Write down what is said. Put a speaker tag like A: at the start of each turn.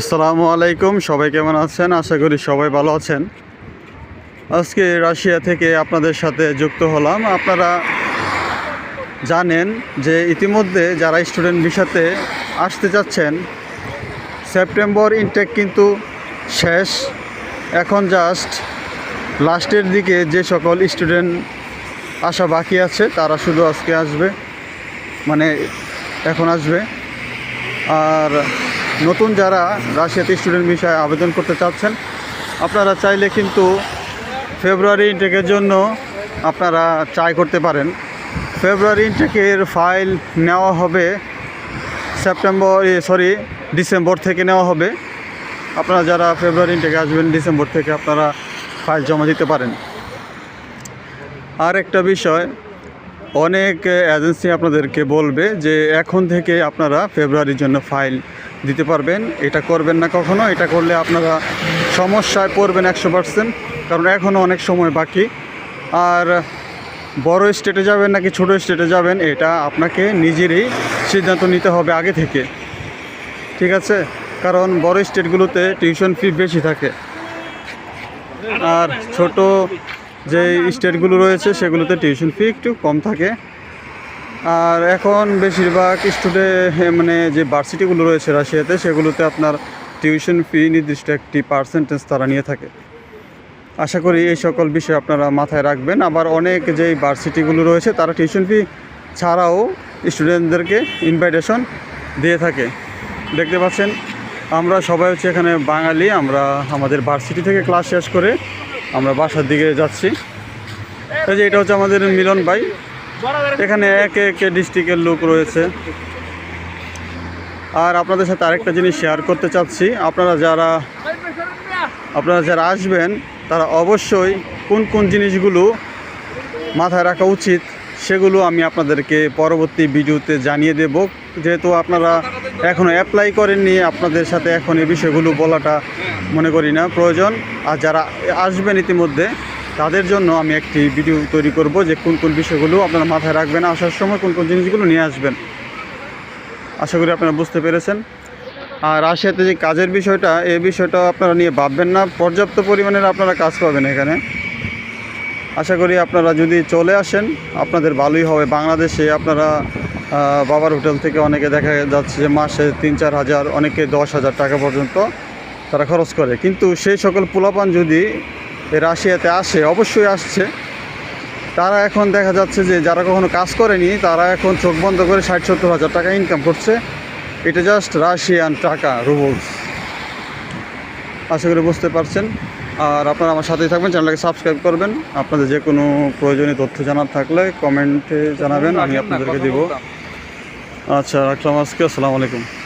A: আসসালামু আলাইকুম, সবাই কেমন আছেন? আশা করি সবাই ভালো আছেন। আজকে রাশিয়া থেকে আপনাদের সাথে যুক্ত হলাম। আপনারা জানেন যে ইতিমধ্যে যারা স্টুডেন্ট ভিসাতে আসতে যাচ্ছেন, সেপ্টেম্বর ইনটেক কিন্তু শেষ। এখন জাস্ট লাস্টের দিকে যে সকল স্টুডেন্ট আসা বাকি আছে, তারা শুধু আজকে আসবে। মানে এখন আসবে। আর নতুন যারা রাশিয়াতে স্টুডেন্ট বিষয়ে আবেদন করতে চাচ্ছেন, আপনারা চাইলে কিন্তু ফেব্রুয়ারি ইনটেকের জন্য আপনারা ট্রাই করতে পারেন। ফেব্রুয়ারি ইনটেকের ফাইল নেওয়া হবে সেপ্টেম্বর সরি ডিসেম্বর থেকে নেওয়া হবে। আপনারা যারা ফেব্রুয়ারি ইনটেকে আসবেন ডিসেম্বর থেকে আপনারা ফাইল জমা দিতে পারেন। আর একটা বিষয়, অনেক এজেন্সি আপনাদেরকে বলবে যে এখন থেকে আপনারা ফেব্রুয়ারির জন্য ফাইল দিতে পারবেন, এটা করবেন না কখনো, এটা করলে আপনারা সমস্যায় পড়বেন একশো পার্সেন্ট, কারণ এখনও অনেক সময় বাকি। আর বড় স্টেটে যাবেন নাকি ছোটো স্টেটে যাবেন, এটা আপনাকে নিজেরই সিদ্ধান্ত নিতে হবে আগে থেকে। ঠিক আছে? কারণ বড় স্টেটগুলোতে টিউশন ফি বেশি থাকে। আর ছোট যে স্টেটগুলো রয়েছে, সেগুলোতে টিউশন ফি একটু কম থাকে। আর এখন বেশিরভাগ স্টুডেন্ট মানে যে ভার্সিটিগুলো রয়েছে রাশিয়াতে, সেগুলোতে আপনার টিউশন ফি নির্দিষ্ট একটি পার্সেন্টেজ তারা নিয়ে থাকে। আশা করি এই সকল বিষয় আপনারা মাথায় রাখবেন। আবার অনেক যেই ভার্সিটিগুলো রয়েছে, তারা টিউশন ফি ছাড়াও স্টুডেন্টদেরকে ইনভাইটেশন দিয়ে থাকে। দেখতে পাচ্ছেন, আমরা সবাই হচ্ছে এখানে বাঙালি, আমরা আমাদের ভার্সিটি থেকে ক্লাস শেষ করে আমরা বাসার দিকে যাচ্ছি। এই যে এটা হচ্ছে আমাদের মিলন ভাই। এখানে একে একে ডিস্ট্রিক্টের লোক রয়েছে। আর আপনাদের সাথে আরেকটা জিনিস শেয়ার করতে চাচ্ছি। আপনারা যারা আপনারা যারা আসবেন, তারা অবশ্যই কোন কোন জিনিসগুলো মাথায় রাখা উচিত, সেগুলো আমি আপনাদেরকে পরবর্তী ভিডিওতে জানিয়ে দেব। যেহেতু আপনারা এখনও অ্যাপ্লাই করেননি, আপনাদের সাথে এখন এই বিষয়গুলো বলাটা মনে করি না প্রয়োজন। আর যারা আসবেন ইতিমধ্যে তাদের জন্য আমি একটি ভিডিও তৈরি করব যে কোন কোন বিষয়গুলো আপনারা মাথায় রাখবেন, আসার সময় কোন কোন জিনিসগুলো নিয়ে আসবেন। আশা করি আপনারা বুঝতে পেরেছেন। আর রাশিয়াতে যে কাজের বিষয়টা, এই বিষয়টা আপনারা নিয়ে ভাববেন না। পর্যাপ্ত পরিমাণের আপনারা কাজ পাবেন এখানে। আশা করি আপনারা যদি চলে আসেন, আপনাদের ভালোই হবে। বাংলাদেশে আপনারা বাবার হোটেল থেকে অনেকে দেখা যাচ্ছে যে মাসে তিন চার হাজার, অনেকে দশ হাজার টাকা পর্যন্ত তারা খরচ করে। কিন্তু সেই সকল পোলাপান যদি রাশিয়াতে আসে, অবশ্যই আসছে। তারা এখন দেখা যাচ্ছে যে যারা কখনো কাজ করেনি, তারা এখন চোখ বন্ধ করে ষাট সত্তর হাজার টাকা ইনকাম করছে। এটা জাস্ট রাশিয়ান টাকা রুবলস আশা করি বুঝতে পারছেন। আর আপনারা আমার সাথেই থাকবেন, চ্যানেলটাকে সাবস্ক্রাইব করবেন। আপনাদের যে কোনো প্রয়োজনীয় তথ্য জানার থাকলে কমেন্টে জানাবেন, আমি আপনাদেরকে দিব। আচ্ছা রাখলাম আজকে, আসসালামু আলাইকুম।